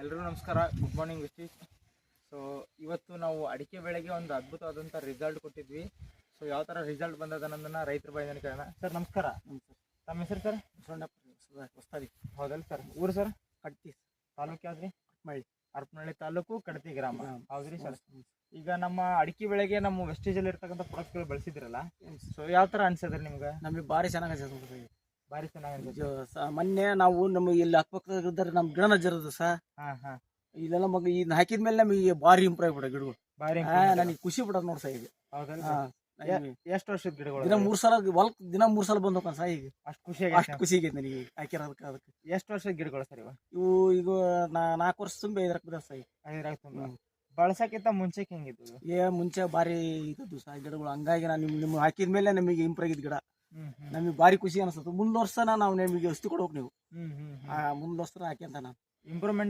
ಎಲ್ರಿಗೂ ನಮಸ್ಕಾರ. Good morning ವಿಸ್ಟೀಸ್ so ಇವತ್ತು ನಾವು ಅಡಿಕೆ ಬೆಳೆಗೆ ಒಂದು ಅದ್ಭುತವಾದಂಥ ರಿಸಲ್ಟ್ ಕೊಟ್ಟಿದ್ವಿ. ಸೊ ಯಾವ ಥರ ರಿಸಲ್ಟ್ ಬಂದದ ರೈತರು ರೈತರ ಕೇಳೋಣ. ಸರ್ ನಮಸ್ಕಾರ. ತಮ್ಮ ಹೆಸರು ಸರ್ ಹೊಸ್ತಾದಿ ಹೌದಲ್ಲ ಸರ್ ಊರು ಸರ್ ಕಡ್ತಿ ತಾಲೂಕು ಯಾವ್ದ್ರಿ? ಮಳ್ಳಿ. ಹರಪನಹಳ್ಳಿ ತಾಲೂಕು ಕಡತಿ ಗ್ರಾಮ. ಹೌದು ಹೌದ್ರಿ ಸರ್ ಈಗ ನಮ್ಮ ಅಡಿಕೆ ಬೆಳೆಗೆ ನಮ್ಮ ವೆಸ್ಟೇಜಲ್ಲಿ ಇರ್ತಕ್ಕಂಥ ಪ್ರಾಡಕ್ಟ್ಗಳು ಬಳಸಿದ್ರಲ್ಲ? ಸೊ ಯಾವ ಥರ ಅನ್ಸಿದ್ರೆ ನಿಮ್ಗೆ? ನಮಗೆ ಭಾರಿ ಚೆನ್ನಾಗಿ ಅನ್ಸುತ್ತೆ ಭಾರಿ ಚೆನ್ನಾಗಿ ಮೊನ್ನೆ ನಾವು ನಮ್ಮ ಇಲ್ಲಿ ಅಕ್ಕಪಕ್ಕದಾಗ ನಮ್ಮ ಗಿಡನ ಜರದು ಹಾಂ ಇಲ್ಲೆಲ್ಲ ಮಗ ಇದನ್ನ ಹಾಕಿದ್ಮೇಲೆ ನಮಗೆ ಭಾರಿ ಇಂಪ್ರೂವ್ ಆಗ್ಬಿಡ ಗಿಡಗಳು. ಭಾರಿ ನನಗೆ ಖುಷಿ ಬಿಡೋದು ನೋಡಿ ಸರ್ ಈಗ. ಸರ್ ಎಷ್ಟು ವರ್ಷದ ಗಿಡಗಳು ದಿನ ಮೂರ್ ಸಲ ಹೊಲಕ್ ದಿನ ಮೂರ್ ಸಲ ಬಂದೋಕನ್ ಸರ್ ಈಗ. ಅಷ್ಟು ಖುಷಿ ಅಷ್ಟು ಖುಷಿ ಆಗೈತೆ ನನಗೆ ಹಾಕಿರೋದಕ್ಕೆ ಅದಕ್ಕೆ. ಎಷ್ಟು ವರ್ಷದ ಗಿಡಗಳು ಸರ್ ಇವ? ಇವು ಈಗ ನಾಲ್ಕು ವರ್ಷ ತುಂಬ ಐದರಕ್ಕೆ ಬಿದ್ದ ಸಹ ಈಗ. ಐದರಾಗ ತುಂಬ. ಬಳಸಕ್ಕಿಂತ ಮುಂಚೆ ಹೆಂಗಿದ್ದು? ಏ ಮುಂಚೆ ಭಾರಿ ಇದ್ದದ್ದು ಸಹ ಗಿಡಗಳು. ಹಂಗಾಗಿ ನಾನು ನಿಮ್ ನಿಮ್ಗೆ ಹಾಕಿದ್ಮೇಲೆ ನಿಮಗೆ ಇಂಪ್ರೂವ್ ಆಗಿದ್ದು ಗಿಡ. ನಮಗೆ ಭಾರಿ ಖುಷಿ ಅನಿಸುತ್ತೆ. ಮುಂದ್ ವರ್ಷನ ನಾವು ನಿಮಗೆ ಔಷಧಿ ಕೊಡ್ಬೇಕು ನೀವು. ಮುಂದ್ ವರ್ಷ ಹಾಕ್ಯಂತ ನಾನು. ಇಂಪ್ರೂವ್ಮೆಂಟ್